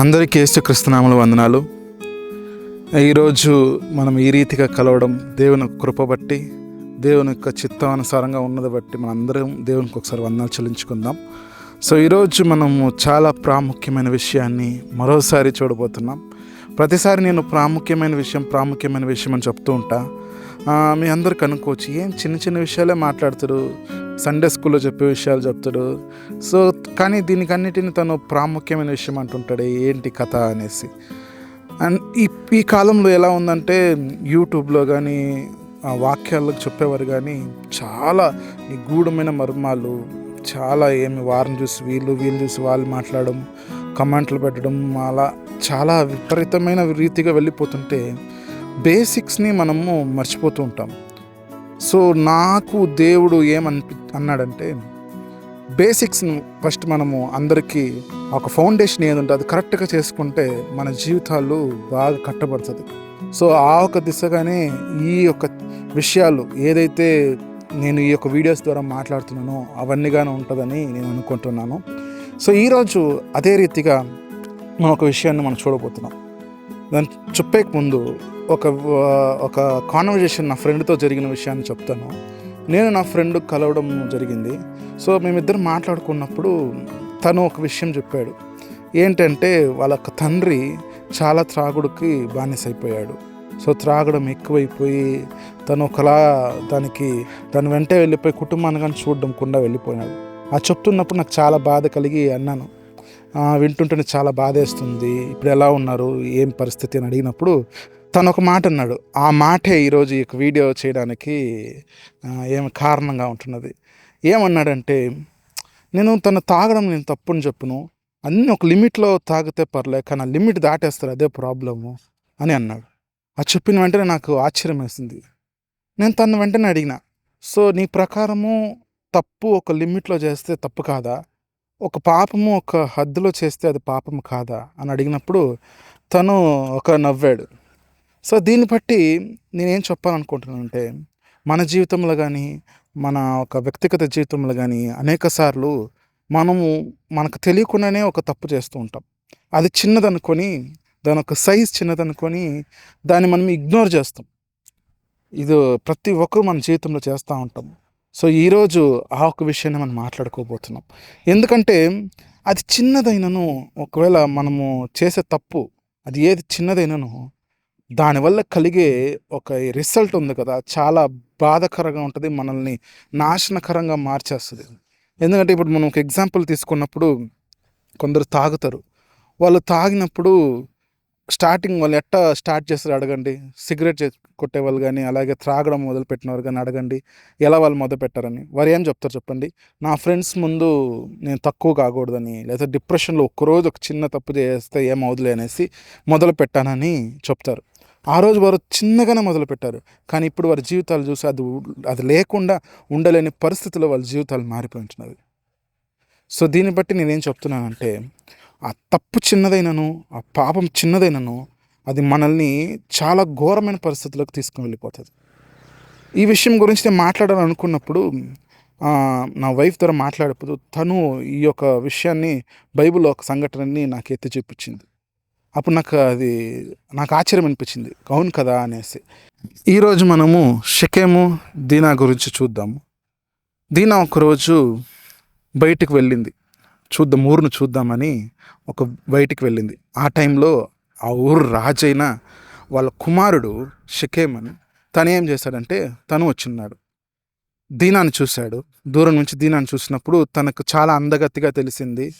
అందరికీ యేసుక్రీస్తునామల వందనాలు. ఈరోజు మనం ఈ రీతిగా కలవడం దేవుని కృప బట్టి దేవుని యొక్క చిత్తానుసారంగా ఉన్నది బట్టి మనందరం దేవునికి ఒకసారి వందనాలు చెల్లించుకుందాం. సో ఈరోజు మనము చాలా ప్రాముఖ్యమైన విషయాన్ని మరోసారి చూడబోతున్నాం. ప్రతిసారి నేను ప్రాముఖ్యమైన విషయం ప్రాముఖ్యమైన విషయం అని చెప్తూ ఉంటా. మీ అందరికి అనుకోవచ్చు ఏం చిన్న చిన్న విషయాలే మాట్లాడుతారు? సండే స్కూల్లో చెప్పే విషయాలు చెప్తాడు. సో కానీ దీనికన్నిటిని తను ప్రాముఖ్యమైన విషయం అంటుంటాడు ఏంటి కథ అనేసి. అండ్ ఈ ఈ కాలంలో ఎలా ఉందంటే యూట్యూబ్లో కానీ ఆ వాక్యాలకు చెప్పేవారు కానీ చాలా నిగూఢమైన మర్మాలు చాలా ఏమి వారిని చూసి వీళ్ళు వీళ్ళు చూసి వాళ్ళు మాట్లాడడం కమెంట్లు పెట్టడం అలా చాలా విపరీతమైన రీతిగా వెళ్ళిపోతుంటే బేసిక్స్ని మనము మర్చిపోతూ ఉంటాం. సో నాకు దేవుడు ఏమనిపి అన్నాడంటే బేసిక్స్ ఫస్ట్ మనము అందరికీ ఒక ఫౌండేషన్ ఏది ఉంటుంది అది కరెక్ట్గా చేసుకుంటే మన జీవితాలు బాగా కట్టబడుతుంది. సో ఆ ఒక దిశగానే ఈ యొక్క విషయాలు ఏదైతే నేను ఈ యొక్క వీడియోస్ ద్వారా మాట్లాడుతున్నానో అవన్నీగానే ఉంటుందని నేను అనుకుంటున్నాను. సో ఈరోజు అదే రీతిగా మనం ఒక విషయాన్ని మనం చూడబోతున్నాం. దాన్ని చెప్పేక ముందు ఒక ఒక కాన్వర్జేషన్ నా ఫ్రెండ్తో జరిగిన విషయాన్ని చెప్తాను. నేను నా ఫ్రెండ్ కలవడం జరిగింది. సో మేమిద్దరు మాట్లాడుకున్నప్పుడు తను ఒక విషయం చెప్పాడు. ఏంటంటే వాళ్ళ తండ్రి చాలా త్రాగుడికి బానిసైపోయాడు. సో త్రాగడం ఎక్కువైపోయి తను ఒకలా దానికి తను వెంటే వెళ్ళిపోయి కుటుంబాన్ని కానీ చూడడం కూడా వెళ్ళిపోయాడు. ఆ చెప్తున్నప్పుడు నాకు చాలా బాధ కలిగి అన్నాను. వింటుంటేనే చాలా బాధేస్తుంది. ఇప్పుడు ఎలా ఉన్నారు? ఏం పరిస్థితి అని అడిగినప్పుడు తను ఒక మాట అన్నాడు. ఆ మాటే ఈరోజు ఈ వీడియో చేయడానికి ఏమి కారణంగా ఉంటున్నది. ఏమన్నాడంటే నేను తను తాగడం నేను తప్పుని చెప్పును. అన్నీ ఒక లిమిట్లో తాగితే పర్లే కానీ ఆ లిమిట్ దాటేస్తారు అదే ప్రాబ్లము అని అన్నాడు. ఆ చెప్పిన వెంటనే నాకు ఆశ్చర్యం వేసింది నేను తను వెంటనే అడిగిన సో నీ ప్రకారము తప్పు ఒక లిమిట్లో చేస్తే తప్పు కాదా? ఒక పాపము ఒక హద్దులో చేస్తే అది పాపం కాదా అని అడిగినప్పుడు తను ఒక నవ్వాడు. సో దీన్ని బట్టి నేనేం చెప్పాలనుకుంటున్నానంటే మన జీవితంలో కానీ మన ఒక వ్యక్తిగత జీవితంలో కానీ అనేక సార్లు మనము మనకు తెలియకుండానే ఒక తప్పు చేస్తూ ఉంటాం. అది చిన్నదనుకొని దాని ఒక సైజ్ చిన్నదనుకొని దాన్ని మనం ఇగ్నోర్ చేస్తాం. ఇది ప్రతి ఒక్కరు మన జీవితంలో చేస్తూ ఉంటాం. సో ఈరోజు ఆ ఒక విషయాన్ని మనం మాట్లాడుకోబోతున్నాం. ఎందుకంటే అది చిన్నదైనను ఒకవేళ మనము చేసే తప్పు అది ఏది చిన్నదైనను దానివల్ల కలిగే ఒక రిజల్ట్ ఉంది కదా. చాలా బాధకరంగా ఉంటుంది మనల్ని నాశనకరంగా మార్చేస్తుంది. ఎందుకంటే ఇప్పుడు మనం ఒక ఎగ్జాంపుల్ తీసుకున్నప్పుడు కొందరు తాగుతారు. వాళ్ళు తాగినప్పుడు స్టార్టింగ్ వాళ్ళు ఎట్టా స్టార్ట్ చేస్తారు అడగండి. సిగరెట్ చే- కొట్టే వాళ్ళు కానీ అలాగే త్రాగడం మొదలుపెట్టిన వారు కానీ అడగండి. ఎలా వాళ్ళు మొదలుపెట్టారని. వారు ఏం చెప్తారు చెప్పండి. నా ఫ్రెండ్స్ ముందు నేను తక్కువ కాకూడదని లేదా డిప్రెషన్లో ఒక్కరోజు ఒక చిన్న తప్పు చేస్తే ఏమవుదులే అనేసి మొదలు పెట్టానని చెప్తారు. ఆ రోజు వారు చిన్నగానే మొదలు పెట్టారు కానీ ఇప్పుడు వారి జీవితాలు చూసి అది అది లేకుండా ఉండలేని పరిస్థితుల్లో వాళ్ళ జీవితాలు మారిపోయి సో దీన్ని బట్టి నేనేం చెప్తున్నానంటే ఆ తప్పు చిన్నదైనను ఆ పాపం చిన్నదైనను అది మనల్ని చాలా ఘోరమైన పరిస్థితులకు తీసుకుని వెళ్ళిపోతుంది. ఈ విషయం గురించి నేను మాట్లాడాలనుకున్నప్పుడు నా వైఫ్ ద్వారా మాట్లాడేప్పుడు తను ఈ యొక్క విషయాన్ని బైబిల్లో ఒక సంఘటనని నాకు ఎత్తి చూపించింది. అప్పుడు నాకు అది నాకు ఆశ్చర్యం అనిపించింది. అవును కదా అనేసి. ఈరోజు మనము షకేము దీనా గురించి చూద్దాము. దీనా ఒకరోజు బయటికి వెళ్ళింది. చూద్దాం ఊరును చూద్దామని ఒక బయటికి వెళ్ళింది. ఆ టైంలో ఆ ఊరు రాజైన వాళ్ళ కుమారుడు షకేమన్ తను ఏం చేశాడంటే తను వచ్చిన్నాడు. దీనాన్ని చూశాడు. దూరం నుంచి దీనాన్ని చూసినప్పుడు తనకు చాలా అందగతిగా తెలిసింది.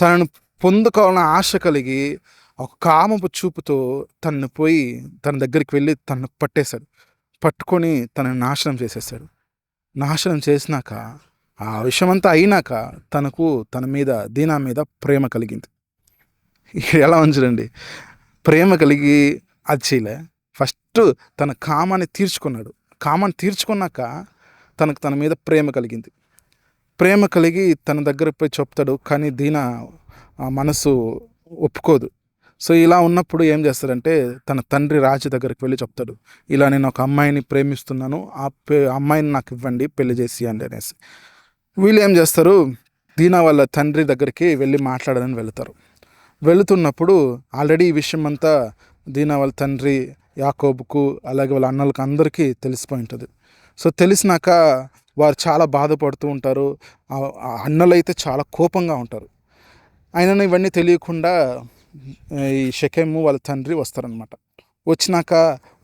తనను పొందుకోవాలన్న ఆశ కలిగి ఒక కామపు చూపుతో తనను పోయి తన దగ్గరికి వెళ్ళి తనను పట్టేశాడు. పట్టుకొని తనను నాశనం చేసేసాడు నాశనం చేసినాక ఆ విషయమంతా అయినాక తనకు తన మీద దీనా మీద ప్రేమ కలిగింది. ఎలా ఉంచడండి ప్రేమ కలిగి అది చేయలే. ఫస్ట్ తన కామాన్ని తీర్చుకున్నాడు. కామాన్ని తీర్చుకున్నాక తనకు తన మీద ప్రేమ కలిగింది. ప్రేమ కలిగి తన దగ్గర పోయి చెప్తాడు కానీ దీన ఆ మనసు ఒప్పుకోదు. సో ఇలా ఉన్నప్పుడు ఏం చేస్తాడంటే తన తండ్రి రాజు దగ్గరికి వెళ్ళి చెప్తాడు ఇలా నేను ఒక అమ్మాయిని ప్రేమిస్తున్నాను ఆ పే- అమ్మాయిని నాకు ఇవ్వండి పెళ్ళి చేసి అండి అనేసి. వీళ్ళు ఏం చేస్తారు? దీనా వాళ్ళ తండ్రి దగ్గరికి వెళ్ళి మాట్లాడాలని వెళుతారు. వెళుతున్నప్పుడు ఆల్రెడీ ఈ విషయం అంతా దీనా వాళ్ళ తండ్రి యాకోబుకు అలాగే వాళ్ళ అన్నలకు అందరికీ తెలిసిపోయి ఉంటుంది. సో తెలిసినాక వారు చాలా బాధపడుతూ ఉంటారు. ఆ- అన్నలు అయితే చాలా కోపంగా ఉంటారు. ఆయనను ఇవన్నీ తెలియకుండా ఈ షకేము వాళ్ళ తండ్రి వస్తారనమాట వచ్చినాక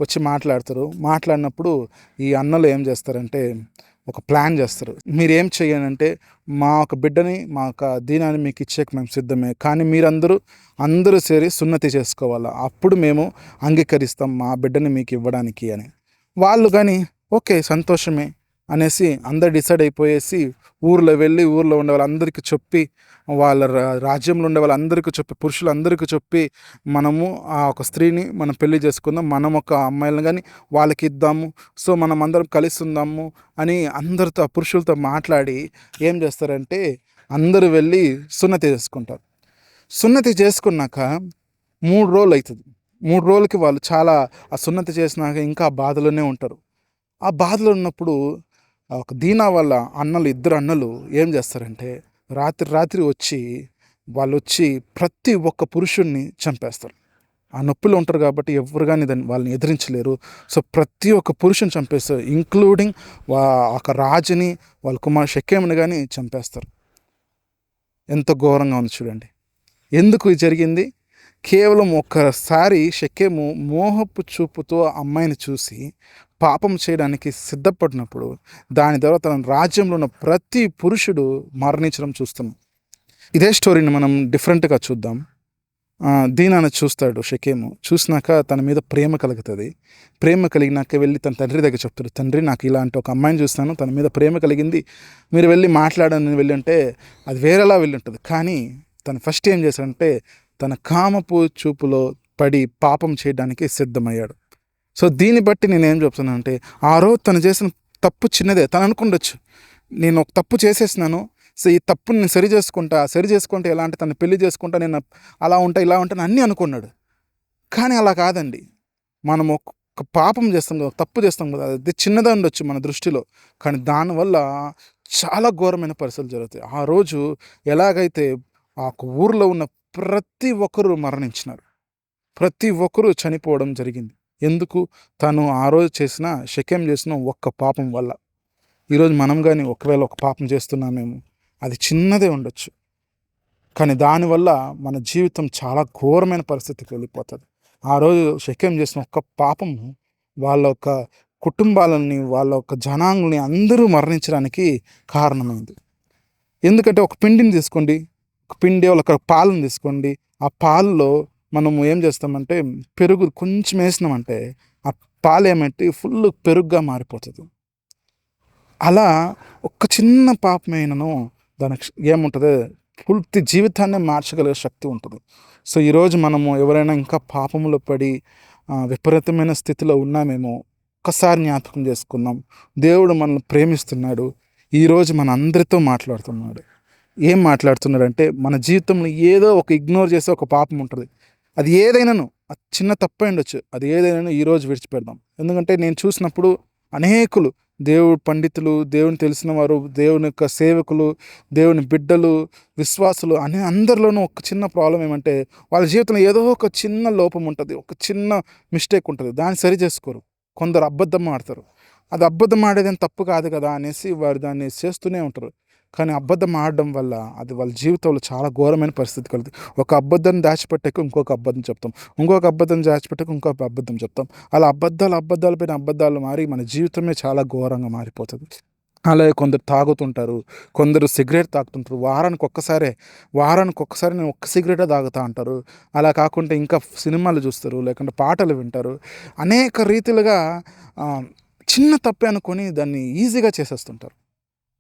వచ్చి మాట్లాడతారు. మాట్లాడినప్పుడు ఈ అన్నలు ఏం చేస్తారంటే ఒక ప్లాన్ చేస్తారు. మీరేం చేయాలంటే మా ఒక బిడ్డని మా ఒక దీనాన్ని మీకు ఇచ్చేకి మేము సిద్ధమే. కానీ మీరందరూ అందరూ చేరి సున్నతి చేసుకోవాలా? అప్పుడు మేము అంగీకరిస్తాం మా బిడ్డని మీకు ఇవ్వడానికి అని. వాళ్ళు కానీ ఓకే సంతోషమే. అనేసి అందరు డిసైడ్ అయిపోయేసి ఊర్లో వెళ్ళి ఊర్లో ఉండే వాళ్ళందరికీ చెప్పి వాళ్ళ రా- రాజ్యంలో ఉండే వాళ్ళందరికీ చెప్పి పురుషులందరికీ చెప్పి మనము ఆ ఒక స్త్రీని మనం పెళ్ళి చేసుకుందాం మనం ఒక అమ్మాయిలను కానీ వాళ్ళకి ఇద్దాము సో మనం అందరం కలిసి ఉందాము అని అందరితో ఆ పురుషులతో మాట్లాడి ఏం చేస్తారంటే అందరూ వెళ్ళి సున్నతి చేసుకుంటారు. సున్నతి చేసుకున్నాక మూడు రోజులు అవుతుంది మూడు రోజులకి వాళ్ళు చాలా ఆ సున్నతి చేసినాక ఇంకా ఆ బాధలోనే ఉంటారు. ఆ బాధలో ఉన్నప్పుడు ఒక దీనా వాళ్ళ అన్నలు ఇద్దరు అన్నలు ఏం చేస్తారంటే రాత్రి రాత్రి వచ్చి వాళ్ళు వచ్చి ప్రతి ఒక్క పురుషుణ్ణి చంపేస్తారు. ఆ నొప్పిలో ఉంటారు కాబట్టి ఎవరు కానీ దాన్ని వాళ్ళని ఎదిరించలేరు. సో ప్రతి ఒక్క పురుషుని చంపేస్తారు ఇంక్లూడింగ్ వా ఒక రాజుని వాళ్ళ కుమార్ షకేమని కానీ చంపేస్తారు. ఎంత ఘోరంగా ఉంది చూడండి. ఎందుకు ఇది జరిగింది? కేవలం ఒక్కసారి షకేము మోహపు చూపుతో ఆ అమ్మాయిని చూసి పాపం చేయడానికి సిద్ధపడినప్పుడు దాని ద్వారా తన రాజ్యంలో ఉన్న ప్రతి పురుషుడు మరణించడం చూస్తున్నాం. ఇదే స్టోరీని మనం డిఫరెంట్గా చూద్దాం. ఆ, దీనాన్ని చూస్తాడు షకేము. చూసినాక తన మీద ప్రేమ కలుగుతుంది. ప్రేమ కలిగినాక వెళ్ళి తన తండ్రి దగ్గర చెప్తాడు తండ్రి నాకు ఇలాంటి ఒక అమ్మాయిని చూస్తాను. తన మీద ప్రేమ కలిగింది. మీరు వెళ్ళి మాట్లాడని వెళ్ళి అంటే అది వేరేలా వెళ్ళి ఉంటుంది. కానీ తను ఫస్ట్ ఏం చేశాడంటే తన కామపు చూపులో పడి పాపం చేయడానికి సిద్ధమయ్యాడు. సో దీన్ని బట్టి నేను ఏం చెప్తున్నానంటే ఆ రోజు తను చేసిన తప్పు చిన్నదే. తను అనుకుండొచ్చు. నేను ఒక తప్పు చేసేసినాను. సో ఈ తప్పుని నేను సరి చేసుకుంటా సరి చేసుకుంటే ఎలా అంటే తను పెళ్ళి చేసుకుంటా నేను అలా ఉంటా ఇలా ఉంటాను అన్నీ అనుకున్నాడు. కానీ అలా కాదండి. మనం ఒక పాపం చేస్తాం కదా తప్పు చేస్తాం కదా అది చిన్నదే ఉండొచ్చు మన దృష్టిలో. కానీ దానివల్ల చాలా ఘోరమైన పరిస్థితులు జరుగుతాయి. ఆ రోజు ఎలాగైతే ఆ ఊర్లో ఉన్న ప్రతి ఒక్కరూ మరణించినారు. ప్రతి ఒక్కరూ చనిపోవడం జరిగింది. ఎందుకు తను ఆ రోజు చేసిన శక్యం చేసిన ఒక్క పాపం వల్ల? ఈరోజు మనం కానీ ఒకవేళ ఒక పాపం చేస్తున్నామేమో అది చిన్నదే ఉండొచ్చు. కానీ దానివల్ల మన జీవితం చాలా ఘోరమైన పరిస్థితికి వెళ్ళిపోతుంది. ఆ రోజు శక్యం చేసిన ఒక్క పాపం వాళ్ళ యొక్క కుటుంబాలని వాళ్ళ యొక్క జనాంగుల్ని అందరూ మరణించడానికి కారణమైంది. ఎందుకంటే ఒక పిండిని తీసుకోండి. ఒక పిండి ఒక పాలను తీసుకోండి. ఆ పాలలో మనము ఏం చేస్తామంటే పెరుగు కొంచెం వేసినామంటే ఆ పాలు ఏమంటే ఫుల్ పెరుగుగా మారిపోతుంది. అలా ఒక్క చిన్న పాపమైనను దానికి ఏముంటుంది? పూర్తి జీవితాన్ని మార్చగలిగే శక్తి ఉంటుంది. సో ఈరోజు మనము ఎవరైనా ఇంకా పాపములో పడి విపరీతమైన స్థితిలో ఉన్నామేమో ఒక్కసారి జ్ఞాపకం చేసుకుందాం. దేవుడు మనల్ని ప్రేమిస్తున్నాడు. ఈరోజు మన అందరితో మాట్లాడుతున్నాడు. ఏం మాట్లాడుతున్నాడంటే మన జీవితంలో ఏదో ఒక ఇగ్నోర్ చేసే ఒక పాపం ఉంటుంది. అది ఏదైనాను అది చిన్న తప్ప ఉండొచ్చు. అది ఏదైనా ఈరోజు విడిచిపెడదాం. ఎందుకంటే నేను చూసినప్పుడు అనేకులు దేవుడు పండితులు దేవుని తెలిసిన వారు దేవుని యొక్క సేవకులు దేవుని బిడ్డలు విశ్వాసులు అనే అందరిలోనూ ఒక చిన్న ప్రాబ్లం ఏమంటే వాళ్ళ జీవితంలో ఏదో ఒక చిన్న లోపం ఉంటుంది ఒక చిన్న మిస్టేక్ ఉంటుంది. దాన్ని సరి చేసుకోరు. కొందరు అబద్ధం ఆడతారు. అది అబద్ధం ఆడేదని తప్పు కాదు కదా అనేసి వారు దాన్ని చేస్తూనే ఉంటారు. కానీ అబద్ధం ఆడడం వల్ల అది వాళ్ళ జీవితంలో చాలా ఘోరమైన పరిస్థితి కలుగుతుంది. ఒక అబద్ధం దాచిపెట్టకు ఇంకొక అబద్ధం చెప్తాం. ఇంకొక అబద్ధం దాచిపెట్టాక ఇంకొక అబద్ధం చెప్తాం. అలా అబద్ధాలు అబద్ధాలు పైన అబద్ధాలు మారి మన జీవితమే చాలా ఘోరంగా మారిపోతుంది. అలాగే కొందరు తాగుతుంటారు. కొందరు సిగరెట్ తాగుతుంటారు. వారానికి ఒక్కసారే వారానికి ఒక్కసారి నేను ఒక్క సిగరెటే తాగుతా అంటారు. అలా కాకుండా ఇంకా సినిమాలు చూస్తారు లేకుంటే పాటలు వింటారు. అనేక రీతిలుగా చిన్న తప్పే అనుకొని దాన్ని ఈజీగా చేసేస్తుంటారు.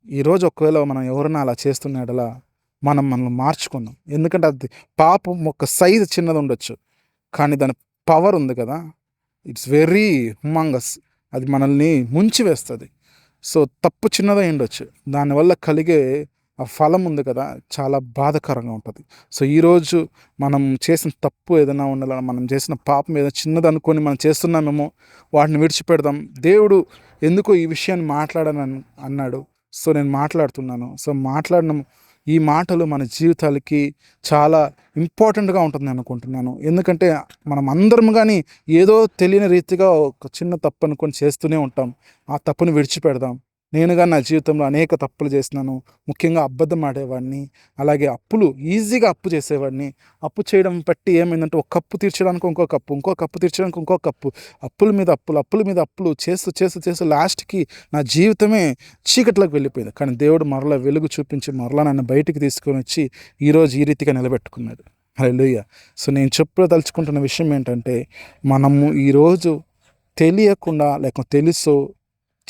ఈరోజు ఒకవేళ మనం ఎవరైనా అలా చేస్తున్నాడలా మనం మనల్ని మార్చుకుందాం. ఎందుకంటే అది పాపం ఒక సైజు చిన్నది ఉండొచ్చు. కానీ దాని పవర్ ఉంది కదా. ఇట్స్ వెరీ హుమాంగస్ అది మనల్ని ముంచి వేస్తుంది. సో తప్పు చిన్నదై ఉండొచ్చు. దానివల్ల కలిగే ఆ ఫలం ఉంది కదా చాలా బాధకరంగా ఉంటుంది. సో ఈరోజు మనం చేసిన తప్పు ఏదైనా ఉండాలని మనం చేసిన పాపం ఏదైనా చిన్నది అనుకొని మనం చేస్తున్నామేమో వాటిని విడిచిపెడదాం. దేవుడు ఎందుకో ఈ విషయాన్ని మాట్లాడని అన్- అన్నాడు. సో నేను మాట్లాడుతున్నాను. సో మాట్లాడడం ఈ మాటలు మన జీవితాలకి చాలా ఇంపార్టెంట్గా ఉంటుంది అనుకుంటున్నాను. ఎందుకంటే మనం అందరం కానీ ఏదో తెలియని రీతిగా ఒక చిన్న తప్పు అనుకొని చేస్తూనే ఉంటాం. ఆ తప్పును విడిచిపెడదాం. నేనుగా నా జీవితంలో అనేక తప్పులు చేసినాను ముఖ్యంగా అబద్ధం ఆడేవాడిని అలాగే అప్పులు ఈజీగా అప్పు చేసేవాడిని. అప్పు చేయడం బట్టి ఏమైందంటే ఒక కప్పు తీర్చడానికి ఇంకో కప్పు ఇంకో కప్పు తీర్చడానికి ఇంకో కప్పు. అప్పుల మీద అప్పులు అప్పుల మీద అప్పులు చేస్తూ చేస్తూ చేస్తూ లాస్ట్కి నా జీవితమే చీకట్లోకి వెళ్ళిపోయింది. కానీ దేవుడు మరలా వెలుగు చూపించి మరలా నన్ను బయటికి తీసుకొని వచ్చి ఈరోజు ఈ రీతిగా నిలబెట్టుకున్నాడు. హల్లెలూయా. సో నేను చెప్పదలుచుకుంటున్న విషయం ఏంటంటే మనము ఈరోజు తెలియకుండా లేక తెలుసో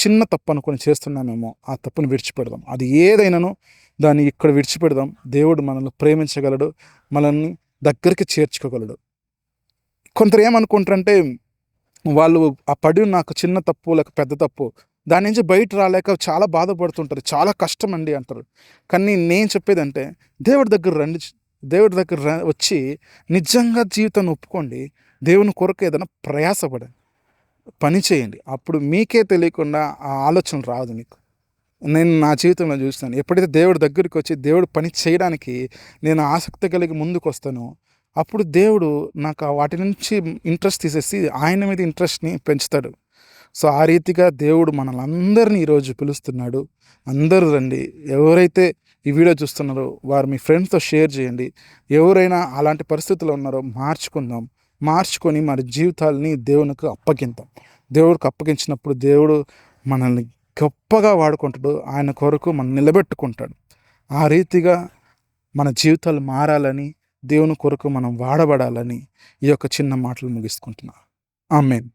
చిన్న తప్పు అనుకొని చేస్తున్నామేమో ఆ తప్పును విడిచిపెడదాం. అది ఏదైనానో దాన్ని ఇక్కడ విడిచిపెడదాం. దేవుడు మనల్ని ప్రేమించగలడు మనల్ని దగ్గరికి చేర్చుకోగలడు. కొందరు ఏమనుకుంటారంటే వాళ్ళు ఆ పడి నాకు చిన్న తప్పు లేక పెద్ద తప్పు దాని నుంచి బయట రాలేక చాలా బాధపడుతుంటారు చాలా కష్టం అండి అంటారు. కానీ నేను చెప్పేదంటే దేవుడి దగ్గర రండి దేవుడి దగ్గర వచ్చి నిజంగా జీవితాన్ని ఒప్పుకోండి. దేవుని కొరకు ఏదైనా ప్రయాసపడండి. పని చేయండి. అప్పుడు మీకే తెలియకుండా ఆ ఆలోచన రాదు మీకు. నేను నా జీవితంలో చూస్తాను ఎప్పుడైతే దేవుడి దగ్గరికి వచ్చి దేవుడు పని చేయడానికి నేను ఆసక్తి కలిగి ముందుకు వస్తానో అప్పుడు దేవుడు నాకు వాటి నుంచి ఇంట్రెస్ట్ తీసేసి ఆయన మీద ఇంట్రెస్ట్ని పెంచుతాడు. సో ఆ రీతిగా దేవుడు మనల్ని అందరినీ ఈరోజు పిలుస్తున్నాడు. అందరూ రండి. ఎవరైతే ఈ వీడియో చూస్తున్నారో వారు మీ ఫ్రెండ్స్తో షేర్ చేయండి. ఎవరైనా అలాంటి పరిస్థితుల్లో ఉన్నారో మార్చుకుందాం. మార్చుకొని మన జీవితాలని దేవునికి అప్పగిద్దాం దేవుడికి అప్పగించినప్పుడు దేవుడు మనల్ని గొప్పగా వాడుకుంటాడు. ఆయన కొరకు మనం నిలబెట్టుకుంటాడు. ఆ రీతిగా మన జీవితాలు మారాలని దేవుని కొరకు మనం వాడబడాలని ఈ యొక్క చిన్న మాటలు ముగిసుకుంటున్నాను ఆమెన్.